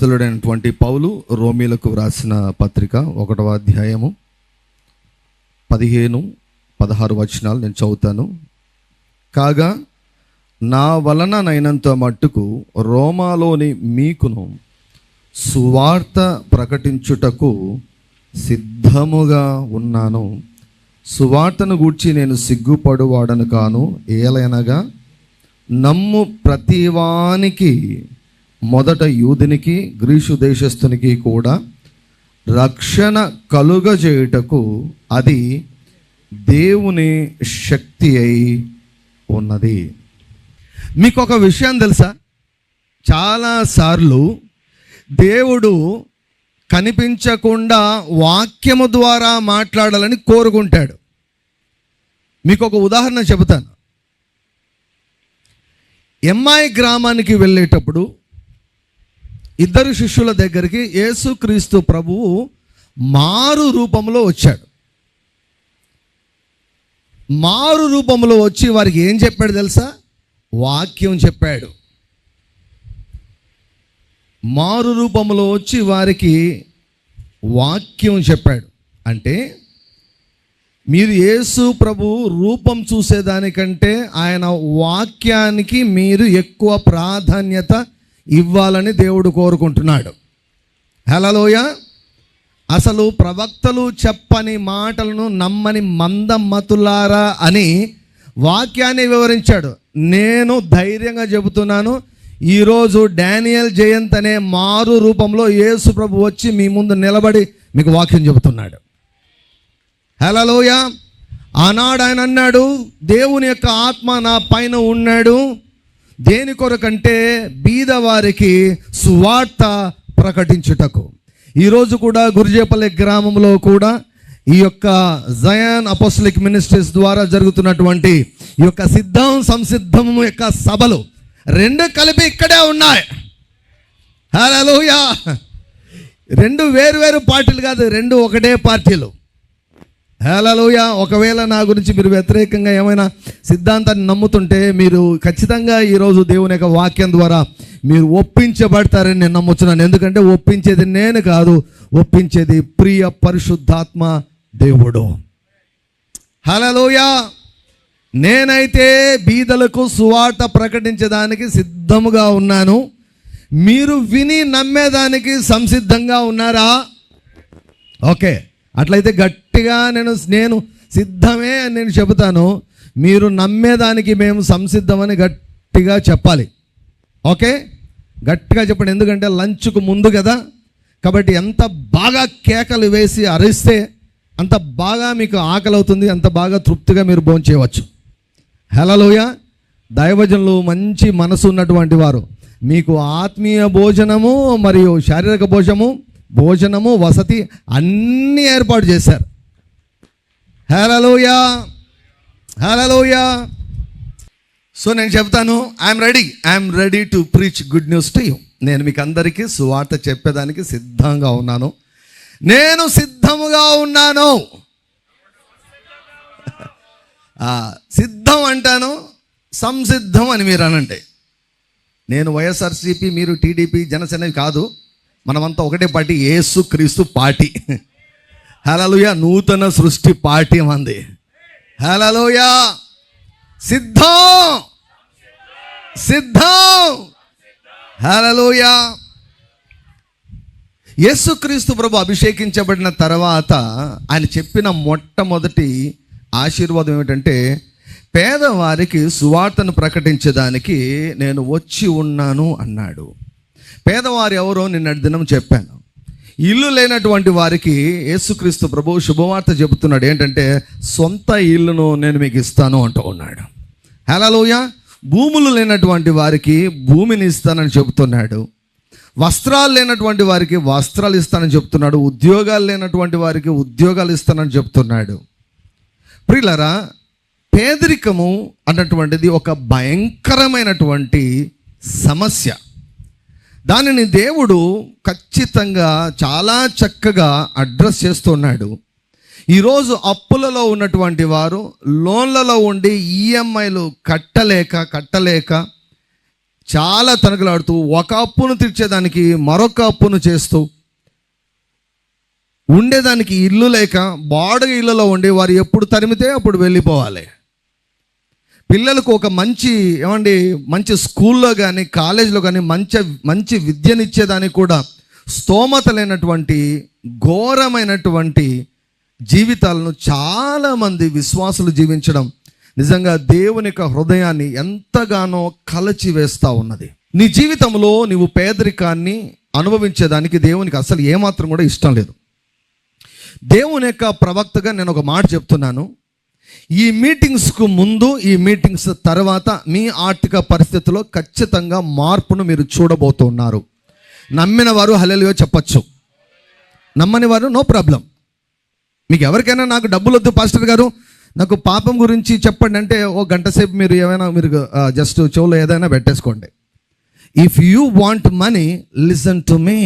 అపోస్తలుడైనటువంటి పౌలు రోమీలకు వ్రాసిన పత్రిక ఒకటవ అధ్యాయము పదిహేను పదహారు వచనాలు నేను చదువుతాను. కాగా నా వలన నైనంత మట్టుకు రోమాలోని మీకును సువార్త ప్రకటించుటకు సిద్ధముగా ఉన్నాను. సువార్తను గూర్చి నేను సిగ్గుపడువాడను కాను ఏలైనగా నమ్ము ప్రతివానికి మొదట యూదునికి గ్రీసు దేశస్థునికి కూడా రక్షణ కలుగజేయుటకు అది దేవుని శక్తి అయి ఉన్నది. మీకు ఒక విషయం తెలుసా? చాలాసార్లు దేవుడు కనిపించకుండా వాక్యము ద్వారా మాట్లాడాలని కోరుకుంటాడు. మీకు ఒక ఉదాహరణ చెబుతాను. ఎంఐ గ్రామానికి వెళ్ళేటప్పుడు ఇద్దరు శిష్యుల దగ్గరికి యేసుక్రీస్తు ప్రభువు మారు రూపంలో వచ్చాడు. మారు రూపంలో వచ్చి వారికి ఏం చెప్పాడు తెలుసా? వాక్యం చెప్పాడు. మారు రూపంలో వచ్చి వారికి వాక్యం చెప్పాడు. అంటే మీరు యేసు ప్రభు రూపం చూసేదానికంటే ఆయన వాక్యానికి మీరు ఎక్కువ ప్రాధాన్యత ఇవ్వాలని దేవుడు కోరుకుంటున్నాడు. హలోయ అసలు ప్రవక్తలు చెప్పని మాటలను నమ్మని మందమతులారా అని వాక్యాన్ని వివరించాడు. నేను ధైర్యంగా చెబుతున్నాను ఈరోజు డానియల్ జయంత్ అనే మారు రూపంలో యేసు ప్రభు వచ్చి మీ ముందు నిలబడి మీకు వాక్యం చెబుతున్నాడు. హలోయ ఆనాడు ఆయన అన్నాడు దేవుని యొక్క ఆత్మ నా పైన ఉన్నాడు దేని కొరకంటే బీదవారికి సువార్త ప్రకటించుటకు. ఈరోజు కూడా గురిజేపల్లి గ్రామంలో కూడా ఈ యొక్క జయాన్ అపోస్లిక్ మినిస్ట్రీస్ ద్వారా జరుగుతున్నటువంటి ఈ యొక్క సిద్ధం సంసిద్ధం యొక్క సభలు రెండు కలిపి ఇక్కడే ఉన్నాయి. హలోయా రెండు వేరు వేరు పార్టీలు కాదు రెండు ఒకటే పార్టీలు. హేలలోయ ఒకవేళ నా గురించి మీరు వ్యతిరేకంగా ఏమైనా సిద్ధాంతాన్ని నమ్ముతుంటే మీరు ఖచ్చితంగా ఈరోజు దేవుని యొక్క వాక్యం ద్వారా మీరు ఒప్పించబడతారని నేను నమ్ముతున్నాను ఎందుకంటే ఒప్పించేది నేను కాదు ఒప్పించేది ప్రియ పరిశుద్ధాత్మ దేవుడు. హలోయ నేనైతే బీదలకు సువార్త ప్రకటించడానికి సిద్ధముగా ఉన్నాను. మీరు విని నమ్మేదానికి సంసిద్ధంగా ఉన్నారా? ఓకే. అట్లయితే గట్టిగా నేను నేను సిద్ధమే అని నేను చెబుతాను. మీరు నమ్మేదానికి మేము సంసిద్ధమని గట్టిగా చెప్పాలి. ఓకే? గట్టిగా చెప్పండి. ఎందుకంటే లంచ్కు ముందు కదా. కాబట్టి ఎంత బాగా కేకలు వేసి అరిస్తే అంత బాగా మీకు ఆకలి అవుతుంది అంత బాగా తృప్తిగా మీరు భోంచేయవచ్చు చేయవచ్చు. దైవజనులు మంచి మనసు ఉన్నటువంటి వారు. మీకు ఆత్మీయ భోజనము మరియు శారీరక భోజనము భోజనము వసతి అన్నీ ఏర్పాటు చేశారు. హలోయా హలోయా సో నేను చెప్తాను I'm ready I'm ready to preach good news to you నేను మీకు అందరికీ సువార్త చెప్పేదానికి సిద్ధంగా ఉన్నాను. నేను సిద్ధముగా ఉన్నాను. సిద్ధం అంటాను సంసిద్ధం అని మీరు అనండి నేను వైఎస్ఆర్సీపీ మీరు టీడీపీ జనసేన కాదు. మనమంతా ఒకటే పార్టీ ఏసు క్రీస్తు పార్టీ. హలలుయ నూతన సృష్టి పార్టీ మంది. హలలుయ సిద్ధం! సిద్ధం! హలలుయ యేసుక్రీస్తు ప్రభు అభిషేకించబడిన తర్వాత ఆయన చెప్పిన మొట్టమొదటి ఆశీర్వాదం ఏమిటంటే పేదవారికి సువార్తను ప్రకటించడానికి నేను వచ్చి ఉన్నాను అన్నాడు. పేదవారు ఎవరో నిన్న దినం చెప్పాను. ఇల్లు లేనటువంటి వారికి యేసుక్రీస్తు ప్రభు శుభవార్త చెబుతున్నాడు. ఏంటంటే సొంత ఇల్లును నేను మీకు ఇస్తాను అంటూ ఉన్నాడు. హలోయ భూములు లేనటువంటి వారికి భూమిని ఇస్తానని చెబుతున్నాడు. వస్త్రాలు లేనటువంటి వారికి వస్త్రాలు ఇస్తానని చెప్తున్నాడు ఉద్యోగాలు లేనటువంటి వారికి ఉద్యోగాలు ఇస్తానని చెప్తున్నాడు ప్రిలరా పేదరికము అన్నటువంటిది ఒక భయంకరమైనటువంటి సమస్య. దానిని దేవుడు ఖచ్చితంగా చాలా చక్కగా అడ్రస్ చేస్తున్నాడు. ఈరోజు అప్పులలో ఉన్నటువంటి వారు లోన్లలో ఉండి ఈఎంఐలు కట్టలేక కట్టలేక చాలా తనకలాడుతూ ఒక అప్పును తీర్చేదానికి మరొక అప్పును చేస్తూ ఉండేదానికి ఇల్లు లేక బాడుగ ఇళ్ళలో ఉండి వారు ఎప్పుడు తరిమితే అప్పుడు వెళ్ళిపోవాలి. పిల్లలకు ఒక మంచి ఏమండి మంచి స్కూల్లో కానీ కాలేజీలో కానీ మంచి మంచి విద్యనిచ్చేదానికి కూడా స్తోమత లేనటువంటి ఘోరమైనటువంటి జీవితాలను చాలామంది విశ్వాసులు జీవించడం నిజంగా దేవుని యొక్క హృదయాన్ని ఎంతగానో కలచివేస్తూ ఉన్నది. నీ జీవితంలో నీవు పేదరికాన్ని అనుభవించేదానికి దేవునికి అసలు ఏమాత్రం కూడా ఇష్టం లేదు. దేవుని యొక్క ప్రవక్తగా నేను ఒక మాట చెప్తున్నాను. ఈ మీటింగ్స్కు ముందు ఈ మీటింగ్స్ తర్వాత మీ ఆర్థిక పరిస్థితిలో ఖచ్చితంగా మార్పును మీరు చూడబోతున్నారు నమ్మిన వారు హలెలుయో చెప్పచ్చు నమ్మని వారు నో ప్రాబ్లం మీకు ఎవరికైనా నాకు డబ్బులు వద్దు పాస్టర్ గారు నాకు పాపం గురించి చెప్పండి అంటే ఓ గంట సేపు మీరు ఏమైనా మీరు జస్ట్ చెవులో ఏదైనా పెట్టేసుకోండి if you want money listen to me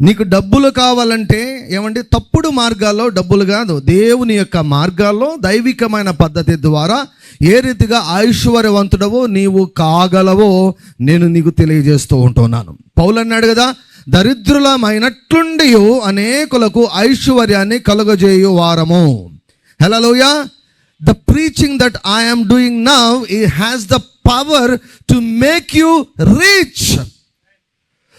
నీకు డబ్బులు కావాలంటే ఏమండి? తప్పుడు మార్గాల్లో డబ్బులు కాదు. దేవుని యొక్క మార్గాల్లో దైవికమైన పద్ధతి ద్వారా ఏ రీతిగా ఐశ్వర్యవంతుడవో నీవు కాగలవో నేను నీకు తెలియజేస్తూ ఉంటున్నాను. పౌలు అన్నాడు కదా దరిద్రులమైనట్లుండి అనేకులకు ఐశ్వర్యాన్ని కలుగజేయు వారము. హలోయ the preaching that I'm doing now ఈ has the power to make you reach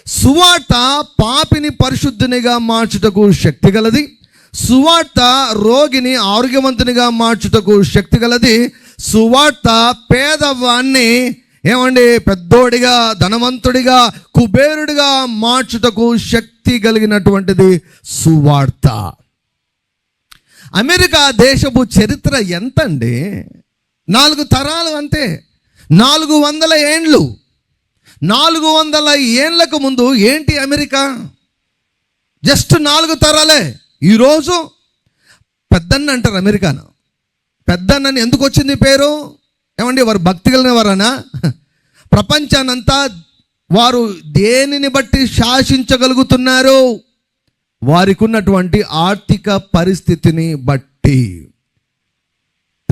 సువార్త పాపిని పరిశుద్ధునిగా మార్చుటకు శక్తి గలది. సువార్త రోగిని ఆరోగ్యవంతునిగా మార్చుటకు శక్తి గలది. సువార్త పేదవాన్ని ఏమండి? పెద్దోడిగా ధనవంతుడిగా కుబేరుడిగా మార్చుటకు శక్తి కలిగినటువంటిది సువార్త. అమెరికా దేశపు చరిత్ర ఎంత అండి నాలుగు తరాలు అంతే. నాలుగు వందల ఏండ్లు. నాలుగు వందల ఏండ్లకు ముందు ఏంటి అమెరికా? జస్ట్ నాలుగు తరాలే. ఈరోజు పెద్దన్న అంటారు అమెరికాను. పెద్దన్నని ఎందుకు వచ్చింది పేరు? ఏమండి వారు భక్తి కలిగిన వారనా? ప్రపంచానంతా వారు దేనిని బట్టి శాసించగలుగుతున్నారు? వారికి ఉన్నటువంటి ఆర్థిక పరిస్థితిని బట్టి.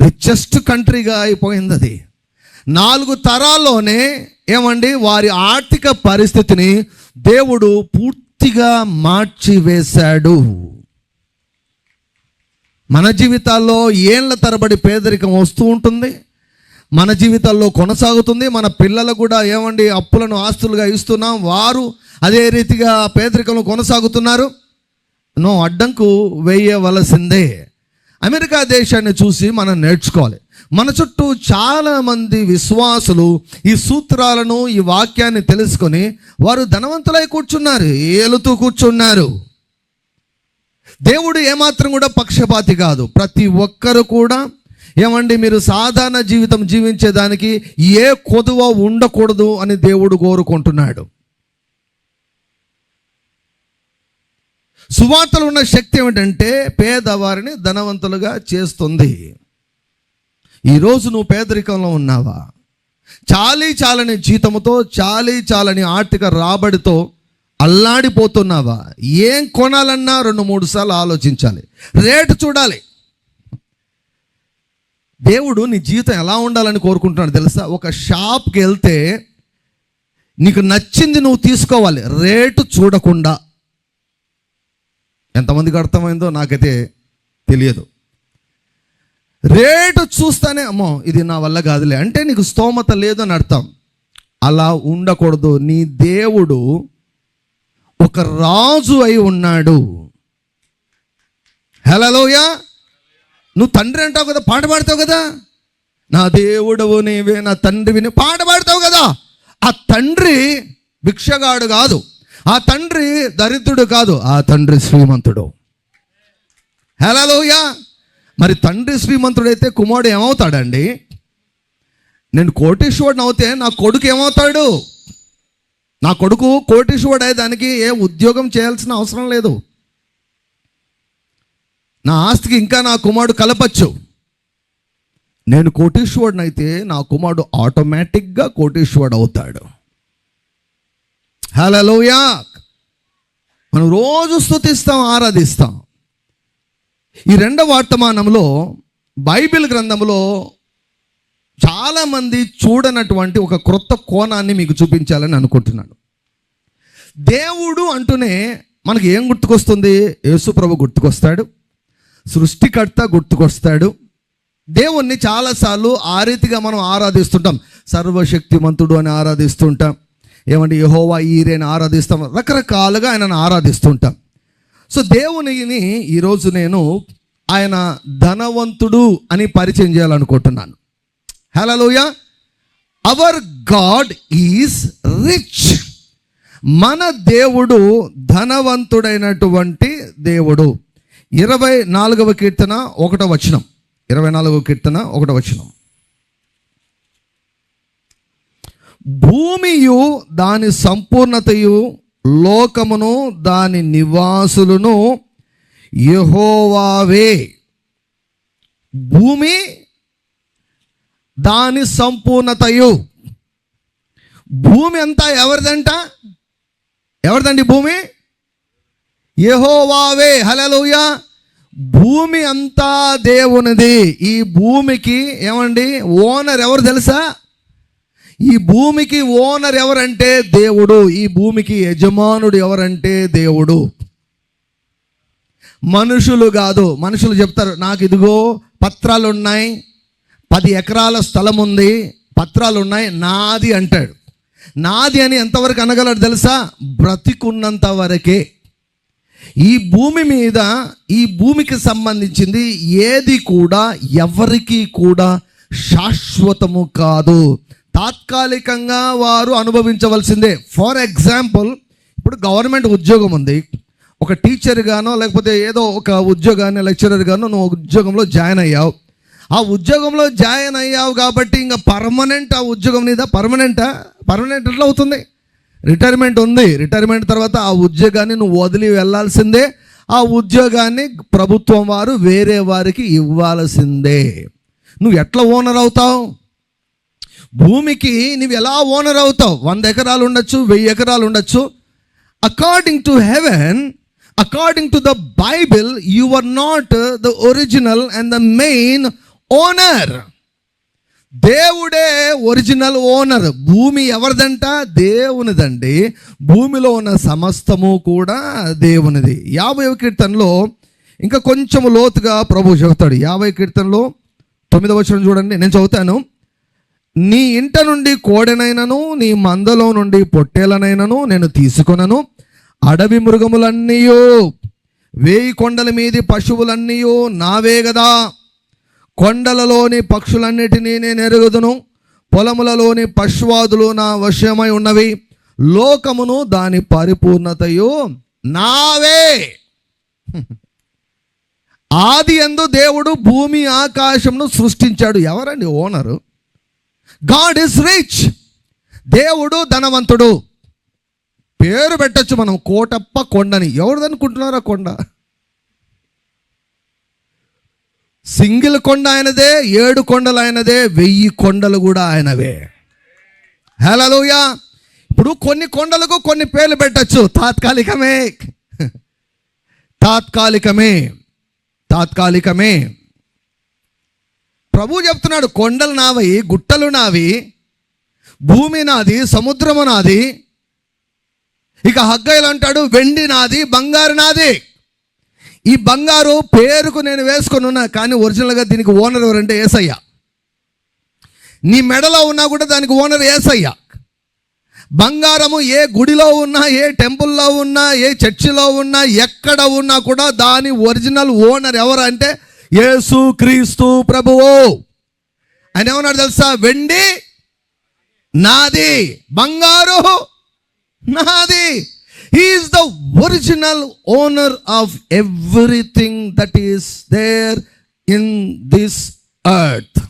రిచెస్ట్ కంట్రీగా అయిపోయింది అది. నాలుగు తరాల్లోనే ఏమండి వారి ఆర్థిక పరిస్థితిని దేవుడు పూర్తిగా మార్చివేశాడు. మన జీవితాల్లో ఏళ్ళ తరబడి పేదరికం వస్తూ ఉంటుంది మన జీవితాల్లో కొనసాగుతుంది మన పిల్లలు కూడా ఏమండి అప్పులను ఆస్తులుగా ఇస్తున్నాం వారు అదే రీతిగా పేదరికంలో కొనసాగుతున్నారు. నో అడ్డంకు వేయవలసిందే. అమెరికా దేశాన్ని చూసి మనం నేర్చుకోవాలి. మన చుట్టూ చాలా మంది విశ్వాసులు ఈ సూత్రాలను ఈ వాక్యాన్ని తెలుసుకొని వారు ధనవంతులై కూర్చున్నారు ఏలుతూ కూర్చున్నారు. దేవుడు ఏమాత్రం కూడా పక్షపాతి కాదు. ప్రతి ఒక్కరు కూడా ఏమండి మీరు సాధారణ జీవితం జీవించేదానికి ఏ కొదువ ఉండకూడదు అని దేవుడు కోరుకుంటున్నాడు. సువార్తలు ఉన్న శక్తి ఏమిటంటే పేదవారిని ధనవంతులుగా చేస్తుంది. ఈరోజు నువ్వు పేదరికంలో ఉన్నావా? చాలీ చాలని జీతముతో చాలీ చాలని ఆర్థిక రాబడితో అల్లాడిపోతున్నావా? ఏం కొనాలన్నా రెండు మూడు సార్లు ఆలోచించాలి. రేటు చూడాలి. దేవుడు నీ జీవితం ఎలా ఉండాలని కోరుకుంటున్నాడు తెలుసా? ఒక షాప్కి వెళ్తే నీకు నచ్చింది నువ్వు తీసుకోవాలి. రేటు చూడకుండా. ఎంతమందికి అర్థమైందో నాకైతే తెలియదు. రేటు చూస్తానే అమ్మో ఇది నా వల్ల కాదులే. అంటే నీకు స్తోమత లేదు అని అర్థం. అలా ఉండకూడదు. నీ దేవుడు ఒక రాజు అయి ఉన్నాడు. హలోయ నువ్వు తండ్రి అంటావు కదా పాట పాడతావు కదా? నా దేవుడవు నీవే నా తండ్రివి పాట పాడతావు కదా? ఆ తండ్రి భిక్షగాడు కాదు. ఆ తండ్రి దరిద్రుడు కాదు. ఆ తండ్రి శ్రీమంతుడు. హలోయా మరి తండ్రి శ్రీమంతుడైతే కుమారుడు ఏమవుతాడండి? నేను కోటీశ్వరుడు అవుతే నా కొడుకు ఏమవుతాడు? నా కొడుకు కోటీశ్వరుడు అయ్యేదానికి ఏ ఉద్యోగం చేయాల్సిన అవసరం లేదు. నా ఆస్తికి ఇంకా నా కుమారుడు కలపచ్చు. నేను కోటీశ్వరుడు అయితే నా కుమారుడు ఆటోమేటిక్గా కోటీశ్వరుడు అవుతాడు. హలోయా మనం రోజు స్థుతిస్తాం ఆరాధిస్తాం. ఈ రెండవ వర్తమానంలో బైబిల్ గ్రంథంలో చాలామంది చూడనటువంటి ఒక క్రొత్త కోణాన్ని మీకు చూపించాలని అనుకుంటున్నాను. దేవుడు అంటూనే మనకి ఏం గుర్తుకొస్తుంది? యేసుప్రభు గుర్తుకొస్తాడు. సృష్టికర్త గుర్తుకొస్తాడు. దేవుణ్ణి చాలాసార్లు ఆ రీతిగా మనం ఆరాధిస్తుంటాం. సర్వశక్తిమంతుడు అని ఆరాధిస్తుంటాం. ఏమంటే యహోవా ఈరేని ఆరాధిస్తాం. రకరకాలుగా ఆయనను ఆరాధిస్తుంటాం. సో దేవునిని ఈరోజు నేను ఆయన ధనవంతుడు అని పరిచయం చేయాలనుకుంటున్నాను. హలోయ అవర్ గాడ్ ఈజ్ రిచ్ మన దేవుడు ధనవంతుడైనటువంటి దేవుడు. ఇరవై నాలుగవ కీర్తన ఒకటో వచనం. ఇరవై నాలుగవ కీర్తన ఒకటో వచనం. భూమియు దాని సంపూర్ణతయు లోకమును దాని నివాసులను యహోవావే. భూమి దాని సంపూర్ణతయు. భూమి అంతా ఎవరిదంట? ఎవరిదండి భూమి? యహోవావే. హలలుయ భూమి అంతా దేవునిది. ఈ భూమికి ఏమండి? ఓనర్ ఎవరు తెలుసా? ఈ భూమికి ఓనర్ ఎవరంటే దేవుడు ఈ భూమికి యజమానుడు ఎవరంటే దేవుడు. మనుషులు కాదు మనుషులు చెప్తారు నాకు ఇదిగో పత్రాలు ఉన్నాయి పది ఎకరాల స్థలం ఉంది పత్రాలు ఉన్నాయి నాది అంటాడు. నాది అని ఎంతవరకు అనగలడు తెలుసా? బ్రతికున్నంత వరకే. ఈ భూమి మీద ఈ భూమికి సంబంధించింది ఏది కూడా ఎవరికీ కూడా శాశ్వతము కాదు. తాత్కాలికంగా వారు అనుభవించవలసిందే. ఫర్ ఎగ్జాంపుల్ ఇప్పుడు గవర్నమెంట్ ఉద్యోగం ఉంది. ఒక టీచర్గానో లేకపోతే ఏదో ఒక ఉద్యోగాన్ని లెక్చరర్ గానో నువ్వు ఉద్యోగంలో జాయిన్ అయ్యావు. ఆ ఉద్యోగంలో జాయిన్ అయ్యావు కాబట్టి ఇంకా పర్మనెంట్ ఆ ఉద్యోగం మీద పర్మనెంటా పర్మనెంట్ ఎట్లా అవుతుంది? రిటైర్మెంట్ ఉంది. రిటైర్మెంట్ తర్వాత ఆ ఉద్యోగాన్ని నువ్వు వదిలి వెళ్ళాల్సిందే. ఆ ఉద్యోగాన్ని ప్రభుత్వం వారు వేరే వారికి ఇవ్వాల్సిందే. నువ్వు ఎట్లా ఓనర్ అవుతావు? భూమికి నువ్వు ఎలా ఓనర్ అవుతావు? వంద ఎకరాలు ఉండొచ్చు వెయ్యి ఎకరాలు ఉండొచ్చు. According to heaven according to the Bible you are not the original and the main owner దేవుడే ఒరిజినల్ ఓనర్ భూమి ఎవరిదంట? దేవునిదండి. భూమిలో ఉన్న సమస్తము కూడా దేవునిది. యాభై కీర్తనలో ఇంకా కొంచెం లోతుగా ప్రభు చెబుతాడు. యాభై కీర్తనలో తొమ్మిదవ వచనం చూడండి నేను చదువుతాను. నీ ఇంట నుండి కోడెనైనను నీ మందలో నుండి పొట్టేలనైనను నేను తీసుకొనను. అడవి మృగములన్నీయో వేయి కొండల మీది పశువులన్నీయో నావే గదా. కొండలలోని పక్షులన్నిటినీ నేను ఎరుగుదును. పొలములలోని పశువాదులు నా వశమై ఉన్నవి. లోకమును దాని పరిపూర్ణతయు నావే. ఆది ఎందు దేవుడు భూమి ఆకాశమును సృష్టించాడు. ఎవరండి ఓనరు? గాడ్ ఇస్ రిచ్ దేవుడు ధనవంతుడు. పేరు పెట్టచ్చు మనం కోటప్ప కొండని. ఎవరిదనుకుంటున్నారా కొండ? సింగిల్ కొండ ఆయనదే ఏడు కొండలు ఆయనదే వెయ్యి కొండలు కూడా ఆయనవే. హలోయా ఇప్పుడు కొన్ని కొండలకు కొన్ని పేర్లు పెట్టచ్చు. తాత్కాలికమే. తాత్కాలికమే. తాత్కాలికమే. ప్రభువు చెప్తున్నాడు కొండలు నావి గుట్టలు నావి భూమి నాది సముద్రము నాది. ఇక హగ్గయ్యలు అంటాడు వెండి నాది బంగారు నాది. ఈ బంగారు పేరుకు నేను వేసుకొని ఉన్నా కానీ ఒరిజినల్గా దీనికి ఓనర్ ఎవరంటే ఏసయ్య. నీ మెడలో ఉన్నా కూడా దానికి ఓనర్ ఏసయ్య. బంగారము ఏ గుడిలో ఉన్నా ఏ టెంపుల్లో ఉన్నా ఏ చర్చిలో ఉన్నా ఎక్కడ ఉన్నా కూడా దాని ఒరిజినల్ ఓనర్ ఎవరంటే యేసు క్రీస్తు ప్రభువు. ఆయన ఏమన్నాడు తెలుసా? వెండి నాది బంగారు నాది. He is the original owner of everything that is there in this earth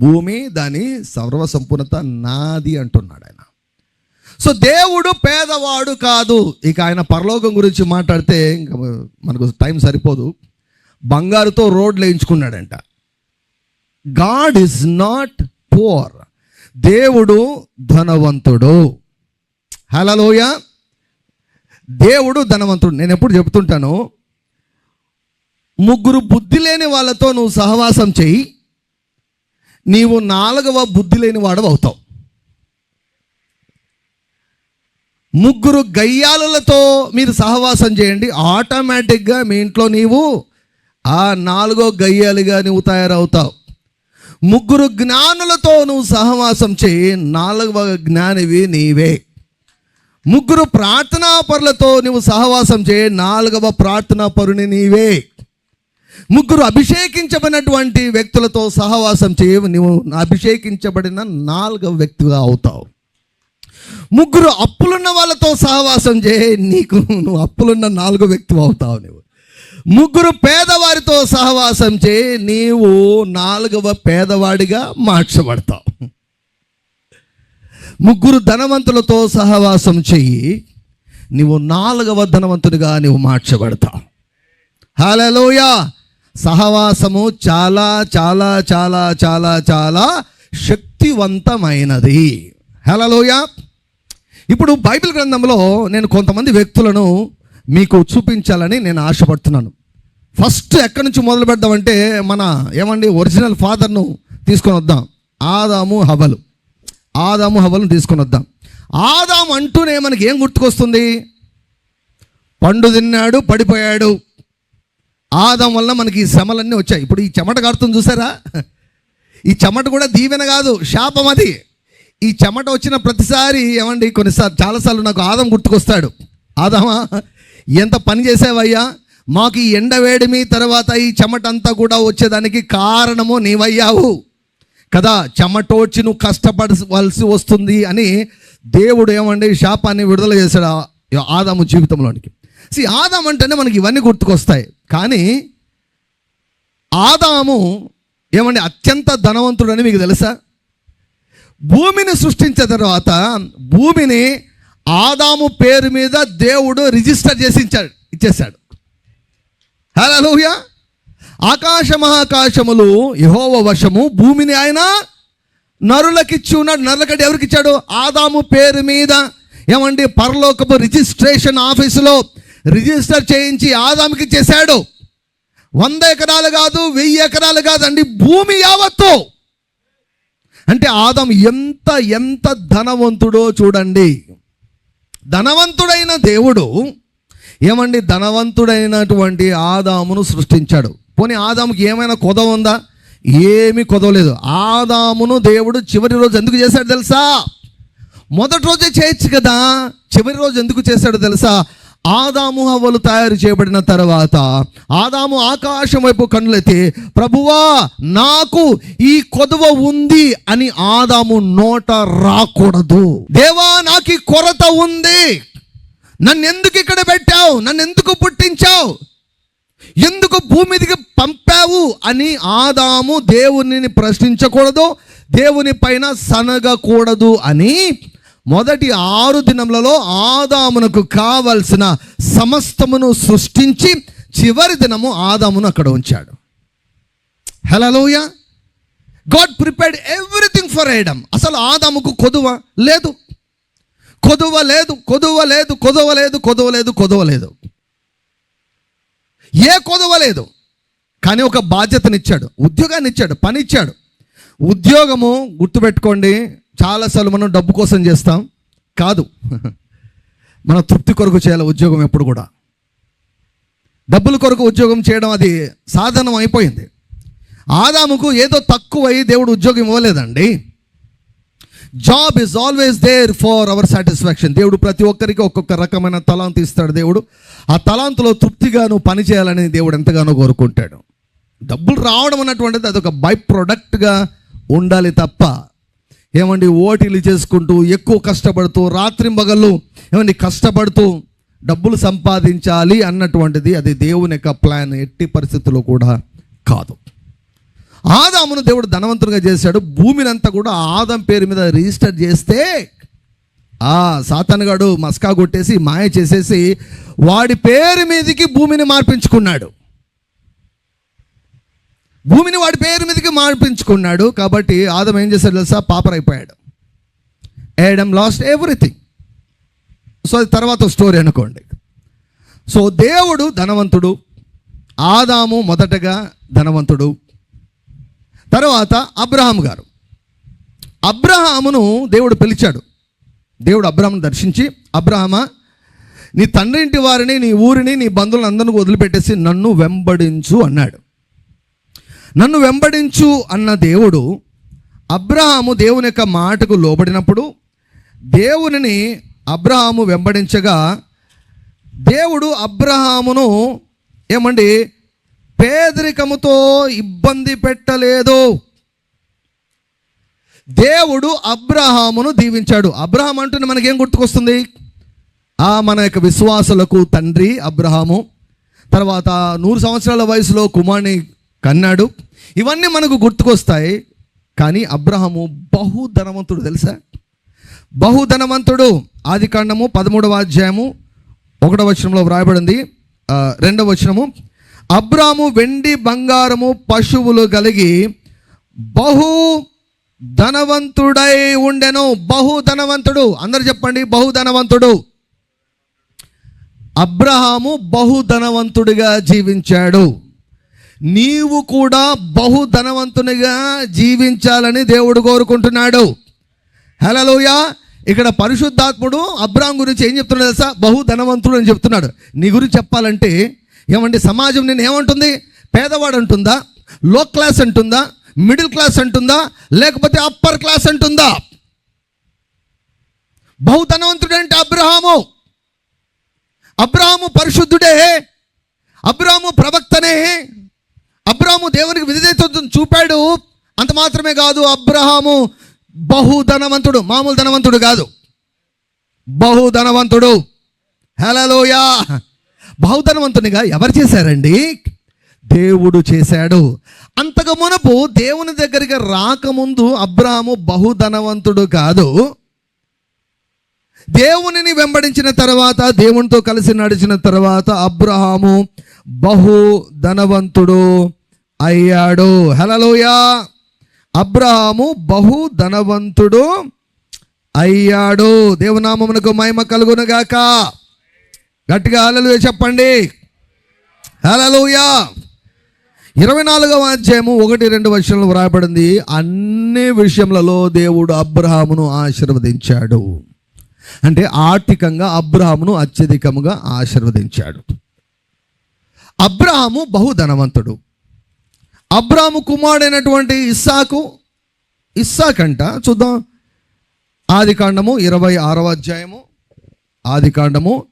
భూమి దాని సర్వసంపూర్ణత నాది అంటున్నాడు ఆయన. సో దేవుడు పేదవాడు కాదు. ఇక ఆయన పరలోకం గురించి మాట్లాడితే ఇంకా మనకు టైం సరిపోదు. బంగారుతో రోడ్లు వేయించుకున్నాడంట. God is not poor. దేవుడు ధనవంతుడు. హలలోయ దేవుడు ధనవంతుడు. నేను ఎప్పుడు చెప్తుంటాను ముగ్గురు బుద్ధి లేని వాళ్ళతో నువ్వు సహవాసం చెయ్యి నీవు నాలుగవ బుద్ధి లేని వాడు అవుతావు. ముగ్గురు గయ్యాలతో మీరు సహవాసం చేయండి ఆటోమేటిక్గా మీ ఇంట్లో నీవు ఆ నాలుగో గయ్యాలుగా నువ్వు తయారవుతావు. ముగ్గురు జ్ఞానులతో నువ్వు సహవాసం చేయి నాలుగవ జ్ఞానివి నీవే. ముగ్గురు ప్రార్థనా పరులతో నువ్వు సహవాసం చేయి నాలుగవ ప్రార్థనా పరుని నీవే. ముగ్గురు అభిషేకించబడినటువంటి వ్యక్తులతో సహవాసం చేయ నువ్వు అభిషేకించబడిన నాలుగవ వ్యక్తిగా అవుతావు. ముగ్గురు అప్పులున్న వాళ్ళతో సహవాసం చేయి నీకు నువ్వు అప్పులున్న నాలుగో వ్యక్తి అవుతావు నువ్వు. ముగ్గురు పేదవారితో సహవాసం చేయి నీవు నాలుగవ పేదవాడిగా మార్చబడతావు. ముగ్గురు ధనవంతులతో సహవాసం చెయ్యి నీవు నాలుగవ ధనవంతుడిగా నీవు మార్చబడతావు. హాలలోయా సహవాసము చాలా చాలా చాలా చాలా చాలా శక్తివంతమైనది. హలోయ ఇప్పుడు బైబిల్ గ్రంథంలో నేను కొంతమంది వ్యక్తులను మీకు చూపించాలని నేను ఆశపడుతున్నాను. ఫస్ట్ ఎక్కడి నుంచి మొదలు పెడదామంటే మన ఏమండి ఒరిజినల్ ఫాదర్ను తీసుకొని వద్దాం. ఆదాము హవలు. ఆదాము హవలను తీసుకొని వద్దాం. ఆదాము అంటూనే మనకి ఏం గుర్తుకొస్తుంది? పండు తిన్నాడు పడిపోయాడు. ఆదాం వల్ల మనకి ఈ శ్రమలన్నీ వచ్చాయి. ఇప్పుడు ఈ చెమట కడుతుంది చూసారా? ఈ చెమట కూడా దీవెన కాదు శాపం అది. ఈ చెమట వచ్చిన ప్రతిసారి ఏమండి కొన్నిసార్లు చాలాసార్లు నాకు ఆదం గుర్తుకొస్తాడు. ఆదామా ఎంత పని చేసావయ్యా? మాకు ఈ ఎండవేడిమి తర్వాత ఈ చెమట అంతా కూడా వచ్చేదానికి కారణము నీవయ్యావు. కదా చెమటోడ్చి నువ్వు కష్టపడవలసి వస్తుంది అని దేవుడు ఏమండి శాపాన్ని విడుదల చేశాడు ఆ- ఆదాము జీవితంలోనికి. సి ఆదాం అంటేనే మనకి ఇవన్నీ గుర్తుకొస్తాయి. కానీ ఆదాము ఏమండి అత్యంత ధనవంతుడని మీకు తెలుసా? భూమిని సృష్టించిన తర్వాత భూమిని ఆదాము పేరు మీద దేవుడు రిజిస్టర్ చేసి ఇచ్చాడు ఇచ్చేశాడు. హలోయ ఆకాశ మహాకాశములు యహోవ వశము భూమిని ఆయన నరులకిచ్చి ఉన్నాడు నరులకటి ఎవరికిచ్చాడు? ఆదాము పేరు మీద. ఏమండి? పరలోకపు రిజిస్ట్రేషన్ ఆఫీసులో రిజిస్టర్ చేయించి ఆదాముకి చేశాడు వంద ఎకరాలు కాదు వెయ్యి ఎకరాలు కాదండి భూమి యావత్తు. అంటే ఆదాం ఎంత ఎంత ధనవంతుడో చూడండి. ధనవంతుడైన దేవుడు ఏమండి? ధనవంతుడైనటువంటి ఆదామును సృష్టించాడు. పోనీ ఆదాముకి ఏమైనా కొదవ ఉందా? ఏమీ కొదవలేదు. ఆదామును దేవుడు చివరి రోజు ఎందుకు చేశాడు తెలుసా? మొదటి రోజే చేయొచ్చు కదా. చివరి రోజు ఎందుకు చేశాడు తెలుసా? ఆదాము హవ్వలు తయారు చేయబడిన తర్వాత ఆదాము ఆకాశం వైపు కన్నులెత్తి ప్రభువా నాకు ఈ కొదవ ఉంది అని ఆదాము నోట రాకూడదు. దేవా నాకు ఈ కొరత ఉంది. నన్ను ఎందుకు ఇక్కడ పెట్టావు? నన్ను ఎందుకు పుట్టించావు? ఎందుకు భూమి మీదకి పంపావు? అని ఆదాము దేవునిని ప్రశ్నించకూడదు దేవుని పైన సనగకూడదు అని మొదటి ఆరు దినములలో ఆదామునకు కావలసిన సమస్తమును సృష్టించి చివరి దినము ఆదామును అక్కడ ఉంచాడు. హలోయ God prepared everything for Adam అసలు ఆదాముకు కొదువ? లేదు. కొదువ లేదు కొదువ లేదు కొదువ లేదు కొదువ లేదు కొదువ లేదు ఏ కొదువ లేదు కానీ ఒక బాధ్యతనిచ్చాడు ఉద్యోగాన్ని ఇచ్చాడు పని ఇచ్చాడు ఉద్యోగము గుర్తుపెట్టుకోండి చాలాసార్లు మనం డబ్బు కోసం చేస్తాం. కాదు. మన తృప్తి కొరకు చేయాలి ఉద్యోగం ఎప్పుడు కూడా. డబ్బుల కొరకు ఉద్యోగం చేయడం అది సాధనం అయిపోయింది ఆదాముకు ఏదో తక్కువై దేవుడు ఉద్యోగం ఇవ్వలేదండి. Job is always there for our satisfaction దేవుడు ప్రతి ఒక్కరికి ఒక్కొక్క రకమైన తలాంతు ఇస్తాడు దేవుడు. ఆ తలాంతులో తృప్తిగా నువ్వు పని చేయాలని దేవుడు ఎంతగానో కోరుకుంటాడు. డబ్బులు రావడం అన్నటువంటిది అదొక బై ప్రొడక్ట్గా ఉండాలి తప్ప ఏమండి ఓటీలు చేసుకుంటూ ఎక్కువ కష్టపడుతూ రాత్రి మగళ్ళు ఏమండి కష్టపడుతూ డబ్బులు సంపాదించాలి అన్నటువంటిది అది దేవుని యొక్క ప్లాన్ ఎట్టి పరిస్థితుల్లో కూడా కాదు. ఆదామును దేవుడు ధనవంతుడిగా చేశాడు. భూమిని అంతా కూడా ఆదాం పేరు మీద రిజిస్టర్ చేస్తే ఆ సాతానుగాడు మస్కా కొట్టేసి మాయ చేసేసి వాడి పేరు మీదకి భూమిని మార్పించుకున్నాడు. భూమిని వాడి పేరు మీదకి మార్పించుకున్నాడు. కాబట్టి ఆదం ఏం చేశాడు తెలుసా? పాపర్ అయిపోయాడు ఏడమ్ లాస్ట్ ఎవ్రీథింగ్. సో అది తర్వాత స్టోరీ అనుకోండి. సో దేవుడు ధనవంతుడు. ఆదాము మొదటగా ధనవంతుడు. తర్వాత అబ్రహాం గారు. అబ్రహామును దేవుడు పిలిచాడు. దేవుడు అబ్రహామును దర్శించి అబ్రహమా నీ తండ్రి ఇంటి వారిని నీ ఊరిని నీ బంధువులను అందరినీ వదిలిపెట్టేసి నన్ను వెంబడించు అన్నాడు. నన్ను వెంబడించు అన్న దేవుడు అబ్రహాము దేవుని యొక్క మాటకు లోబడినప్పుడు దేవునిని అబ్రహాము వెంబడించగా దేవుడు అబ్రహామును ఏమండి పేదరికముతో ఇబ్బంది పెట్టలేదు. దేవుడు అబ్రహామును దీవించాడు. అబ్రహాం అంటూనే మనకేం గుర్తుకొస్తుంది? ఆ మన యొక్క విశ్వాసులకు తండ్రి అబ్రహాము. తర్వాత నూరు సంవత్సరాల వయసులో కుమార్ని కన్నాడు. ఇవన్నీ మనకు గుర్తుకొస్తాయి. కానీ అబ్రహము బహు ధనవంతుడు తెలుసా? బహు ధనవంతుడు ఆది కాండము పదమూడవ అధ్యాయము ఒకటవ వచనంలో వ్రాయబడింది. రెండవ వచనము. అబ్రాము వెండి బంగారము పశువులు కలిగి బహు ధనవంతుడై ఉండెను. బహు ధనవంతుడు. అందరు చెప్పండి బహు ధనవంతుడు. అబ్రహాము బహు ధనవంతుడిగా జీవించాడు. నీవు కూడా బహు ధనవంతునిగా జీవించాలని దేవుడు కోరుకుంటున్నాడు. హలోయ ఇక్కడ పరిశుద్ధాత్ముడు అబ్రాహం గురించి ఏం చెప్తున్నాడు తెలుసా? బహు ధనవంతుడు అని చెప్తున్నాడు. నీ గురించి చెప్పాలంటే ఏమండి సమాజం నేను ఏమంటుంది? పేదవాడు అంటుందా? లో క్లాస్ అంటుందా? మిడిల్ క్లాస్ అంటుందా? లేకపోతే అప్పర్ క్లాస్ అంటుందా? బహుధనవంతుడు అంటే అబ్రహాము. అబ్రహాము పరిశుద్ధుడే. అబ్రహాము ప్రవక్తనే. అబ్రాహము దేవునికి విధేయతను చూపాడు. అంత మాత్రమే కాదు అబ్రహాము బహు ధనవంతుడు మామూలు ధనవంతుడు కాదు. బహు ధనవంతుడు హలోయా బహుధనవంతునిగా ఎవరు చేశారండి? దేవుడు చేశాడు. అంతకు మునపు దేవుని దగ్గరికి రాకముందు అబ్రాహాము బహుధనవంతుడు కాదు. దేవునిని వెంబడించిన తర్వాత దేవునితో కలిసి నడిచిన తర్వాత అబ్రహాము బహు ధనవంతుడు అయ్యాడు. హలలోయా అబ్రహాము బహు ధనవంతుడు అయ్యాడు దేవునామమునకు మహిమ కలుగునుగాక. గట్టిగా అలలు చెప్పండి. హలలుయా ఇరవై నాలుగవ అధ్యాయము ఒకటి రెండు వర్షంలో వ్రాయబడింది అన్ని విషయములలో దేవుడు అబ్రహామును ఆశీర్వదించాడు. అంటే ఆర్థికంగా అబ్రహామును అత్యధికముగా ఆశీర్వదించాడు. అబ్రహాము బహుధనవంతుడు. అబ్రాము కుమారుడైనటువంటి ఇస్సాకు ఇస్సాకంట చూద్దాం. ఆది కాండము ఇరవై ఆరవ అధ్యాయము ఆది కాండము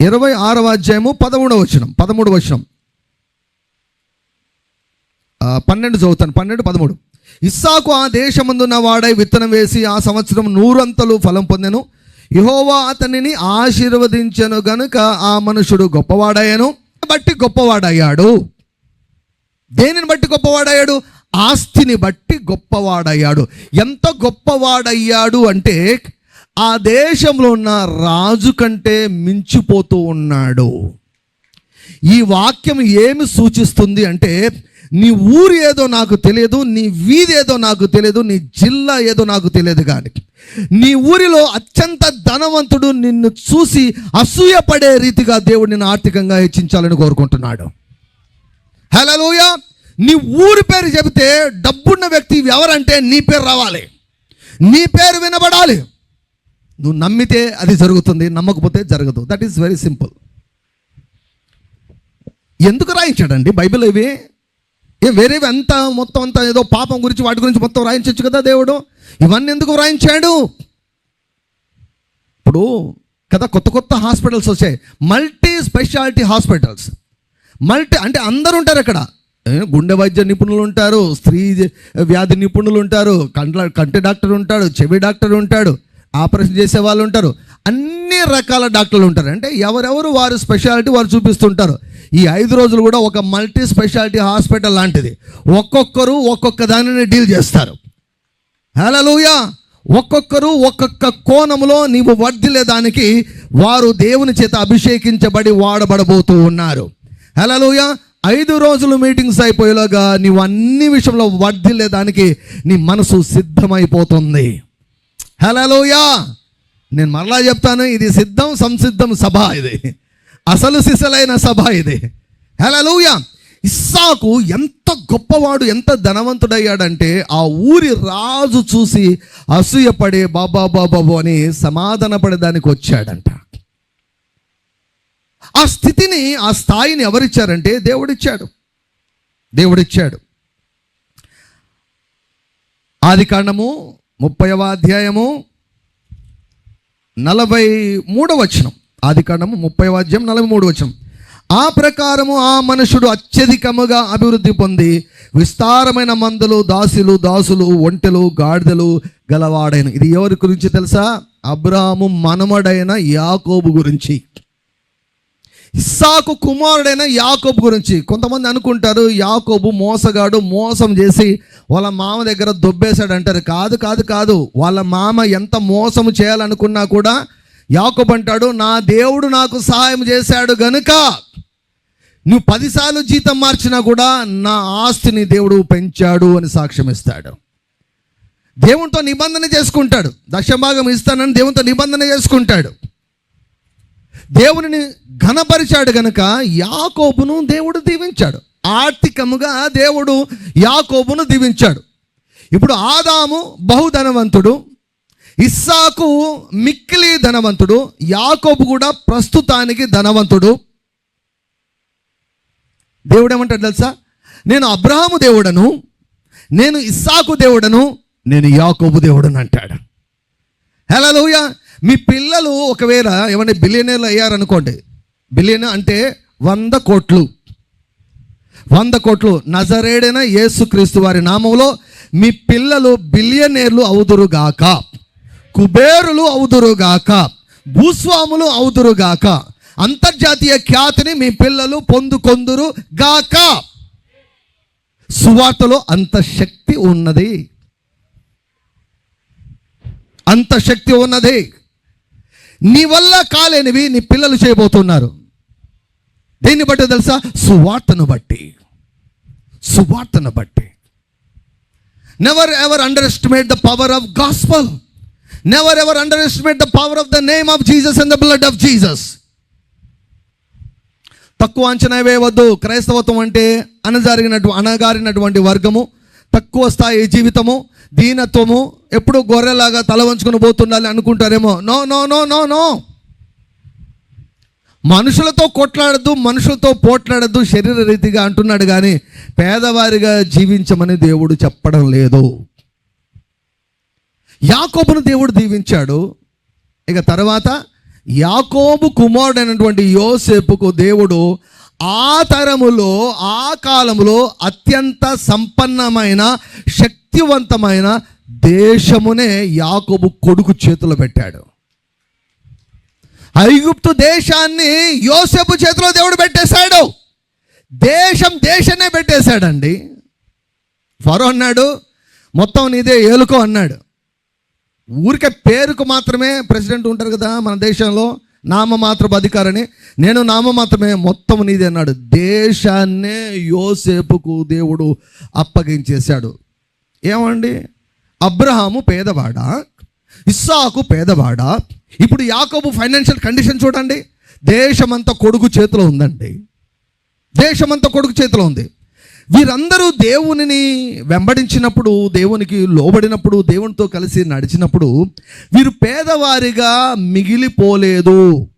ఇరవై ఆరవ అధ్యాయము పదమూడవ వచనం పదమూడు వచనం. పన్నెండు చదువుతాను పన్నెండు పదమూడు. ఇస్సాకు ఆ దేశమందున్న వాడై విత్తనం వేసి ఆ సంవత్సరం నూరంతలు ఫలం పొందెను. యహోవా అతనిని ఆశీర్వదించెను గనుక ఆ మనుషుడు గొప్పవాడయ్యాను. బట్టి గొప్పవాడయ్యాడు. దేనిని బట్టి గొప్పవాడయ్యాడు? ఆస్తిని బట్టి గొప్పవాడయ్యాడు. ఎంత గొప్పవాడయ్యాడు అంటే ఆ దేశంలో ఉన్న రాజు కంటే మించిపోతూ ఉన్నాడు. ఈ వాక్యం ఏమి సూచిస్తుంది అంటే నీ ఊరు ఏదో నాకు తెలియదు నీ వీధి ఏదో నాకు తెలియదు నీ జిల్లా ఏదో నాకు తెలియదు కానీ నీ ఊరిలో అత్యంత ధనవంతుడు నిన్ను చూసి అసూయపడే రీతిగా దేవుడు నిన్ను ఆర్థికంగా హెచ్చించాలని కోరుకుంటున్నాడు. హలోయ నీ ఊరి పేరు చెబితే డబ్బున్న వ్యక్తి ఎవరంటే నీ పేరు రావాలి. నీ పేరు వినబడాలి. నువ్వు నమ్మితే అది జరుగుతుంది నమ్మకపోతే జరగదు. దట్ ఈస్ వెరీ సింపుల్ ఎందుకు రాయించాడండి? బైబిల్ ఇవి? ఏ వేరేవి అంత మొత్తం అంతా ఏదో పాపం గురించి వాటి గురించి మొత్తం రాయించవచ్చు కదా దేవుడు? ఇవన్నీ ఎందుకు రాయించాడు? ఇప్పుడు కదా కొత్త కొత్త హాస్పిటల్స్ వచ్చాయి. Multi speciality hospitals. మల్టీ అంటే అందరూ ఉంటారు అక్కడ. గుండె వైద్య నిపుణులు ఉంటారు స్త్రీ వ్యాధి నిపుణులు ఉంటారు కంట్ల కంటి డాక్టర్ ఉంటాడు చెవి డాక్టర్ ఉంటాడు. ఆపరేషన్ చేసే వాళ్ళు ఉంటారు. అన్ని రకాల డాక్టర్లు ఉంటారు. అంటే ఎవరెవరు వారు స్పెషాలిటీ వారు చూపిస్తుంటారు. ఈ ఐదు రోజులు కూడా ఒక మల్టీ స్పెషాలిటీ హాస్పిటల్ లాంటిది. ఒక్కొక్కరు ఒక్కొక్క దానిని డీల్ చేస్తారు. హలోయా ఒక్కొక్కరు ఒక్కొక్క కోణంలో నీవు వర్ధిల్లేదానికి వారు దేవుని చేత అభిషేకించబడి వాడబడబోతూ ఉన్నారు. హలోయా ఐదు రోజులు మీటింగ్స్ అయిపోయేలాగా నీవు అన్ని విషయంలో వర్ధిల్లేదానికి నీ మనసు సిద్ధమైపోతుంది. హలోయా నేను మరలా చెప్తాను ఇది సిద్ధం సంసిద్ధం సభ ఇది. అసలు సిసలైన సభ ఇది. హలలుయా ఇస్సాకు ఎంత గొప్పవాడు ఎంత ధనవంతుడయ్యాడంటే ఆ ఊరి రాజు చూసి అసూయపడే బాబా బాబాబు అని సమాధానపడే దానికి వచ్చాడంట. ఆ స్థితిని ఆ స్థాయిని ఎవరిచ్చారంటే దేవుడిచ్చాడు. దేవుడిచ్చాడు. ఆది కాండము ముప్పైవ అధ్యాయము నలభై మూడవ వచనం. ఆది కాండము ముప్పై అధ్యాయం నలభై మూడు వచనం. ఆ ప్రకారము ఆ మనుషుడు అత్యధికముగా అభివృద్ధి పొంది విస్తారమైన మందులు దాసులు దాసులు ఒంటెలు గాడిదలు గలవాడైన ఇది ఎవరి గురించి తెలుసా? అబ్రాహాము మనమడైన యాకోబు గురించి. ఇస్సాకు కుమారుడైన యాకోబు గురించి. కొంతమంది అనుకుంటారు యాకోబు మోసగాడు మోసం చేసి వాళ్ళ మామ దగ్గర దొబ్బేశాడు అంటారు కాదు కాదు కాదు. వాళ్ళ మామ ఎంత మోసం చేయాలనుకున్నా కూడా యాకోబు అంటాడు నా దేవుడు నాకు సహాయం చేశాడు గనుక నువ్వు పదిసార్లు జీతం మార్చినా కూడా నా ఆస్తిని దేవుడు పెంచాడు అని సాక్ష్యం ఇస్తాడు. దేవునితో నిబంధన చేసుకుంటాడు. దశభాగం ఇస్తానని దేవునితో నిబంధన చేసుకుంటాడు. దేవుని ఘనపరిచాడు గనుక యాకోబును దేవుడు దీవించాడు. ఆర్థికముగా దేవుడు యాకోబును దీవించాడు. ఇప్పుడు ఆదాము బహుధనవంతుడు ఇస్సాకు మిక్కిలి ధనవంతుడు యాకోబు కూడా ప్రస్తుతానికి ధనవంతుడు. దేవుడు ఏమంటాడు తెలుసా? నేను అబ్రహాము దేవుడను నేను ఇస్సాకు దేవుడను నేను యాకోబు దేవుడను అంటాడు. హలోయ మీ పిల్లలు ఒకవేళ ఏమైనా బిలియనర్లు అయ్యారనుకోండి బిలియన్ అంటే వంద కోట్లు. వంద కోట్లు. నజరేడైన యేసుక్రీస్తు వారి నామంలో మీ పిల్లలు బిలియనేర్లు అవుదురుగాక కుబేరులు అవుదురుగాక భూస్వాములు అవుదురుగాక అంతర్జాతీయ ఖ్యాతిని మీ పిల్లలు పొందుకొందురు గాక. సువార్తలో అంత శక్తి ఉన్నది. అంత శక్తి ఉన్నది. నీ వల్ల కాలేనివి నీ పిల్లలు చేయబోతున్నారు. దేన్ని బట్టి తెలుసా? సువార్తను బట్టి. సువార్తను బట్టి. Never ever underestimate the power of gospel never ever underestimate the power of the name of Jesus and the blood of Jesus తక్కువ అంచనా వేయవద్దు. క్రైస్తవత్వం అంటే అనజారినటు అనగారినటువంటి వర్గము తక్కువ స్థాయి జీవితము దీనత్వము ఎప్పుడు గొర్రెలాగా తల వంచుకొని పోతుండాలి అనుకుంటారేమో. No no no no no. మనుషులతో కొట్లాడద్దు మనుషులతో పోట్లాడద్దు శరీర రీతిగా అంటున్నాడు కానీ పేదవారిగా జీవించమని దేవుడు చెప్పడం లేదు. యాకోబును దేవుడు దీవించాడు. ఇక తర్వాత యాకోబు కుమారుడైనటువంటి యోసేపుకు దేవుడు ఆ తరములో ఆ కాలములో అత్యంత సంపన్నమైన శక్తివంతమైన దేశమునే యాకోబు కొడుకు చేతిలో పెట్టాడు. ఐగుప్తు దేశాన్ని యోసేపు చేతిలో దేవుడు పెట్టేశాడు. దేశం దేశమే పెట్టేశాడండి. ఫరో అన్నాడు మొత్తం నీదే ఏలుకో అన్నాడు. ఊరికే పేరుకు మాత్రమే ప్రెసిడెంట్ ఉంటారు కదా మన దేశంలో. నామమాత్రపు అధికారని నేను నామమాత్రమే మొత్తం నీది అన్నాడు. దేశాన్నే యోసేపుకు దేవుడు అప్పగించేశాడు. ఏమండి? అబ్రహాము పేదవాడా? ఇస్సాకు పేదవాడా? ఇప్పుడు యాకోబు ఫైనాన్షియల్ కండిషన్ చూడండి. దేశమంతా కొడుకు చేతిలో ఉందండి. దేశమంతా కొడుకు చేతిలో ఉంది. వీరందరూ దేవునిని వెంబడించినప్పుడు దేవునికి లోబడినప్పుడు దేవునితో కలిసి నడిచినప్పుడు వీరు పేదవారిగా మిగిలిపోలేదు.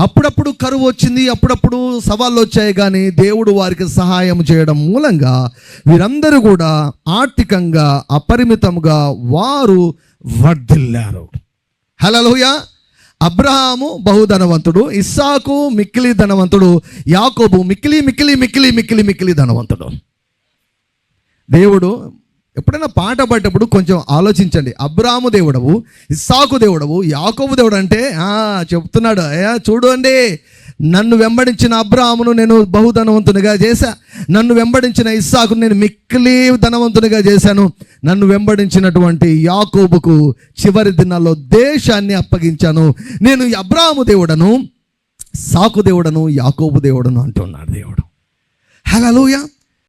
అప్పుడప్పుడు కరువు వచ్చింది అప్పుడప్పుడు సవాళ్ళు వచ్చాయి కానీ దేవుడు వారికి సహాయం చేయడం మూలంగా వీరందరూ కూడా ఆర్థికంగా అపరిమితంగా వారు వర్ధిల్లారు. హలోయ అబ్రహాము బహుధనవంతుడు ఇస్సాకు మిక్కిలి ధనవంతుడు యాకోబు మిక్కిలి మిక్కిలి మిక్కిలి మిక్కిలి మిక్కిలి ధనవంతుడు. దేవుడు ఎప్పుడైనా పాట పాడేటప్పుడు కొంచెం ఆలోచించండి. అబ్రాము దేవుడవు ఇస్సాకు దేవుడవు యాకోబు దేవుడు అంటే చెప్తున్నాడు చూడండి నన్ను వెంబడించిన అబ్రాహమును నేను బహుధనవంతునిగా చేశా. నన్ను వెంబడించిన ఇస్సాకును నేను మిక్కిలి ధనవంతునిగా చేశాను. నన్ను వెంబడించినటువంటి యాకోబుకు చివరి దినాల్లో దేశాన్ని అప్పగించాను. నేను అబ్రాహము దేవుడను సాకు దేవుడను యాకోబు దేవుడను అంటున్నాడు దేవుడు. హలోయ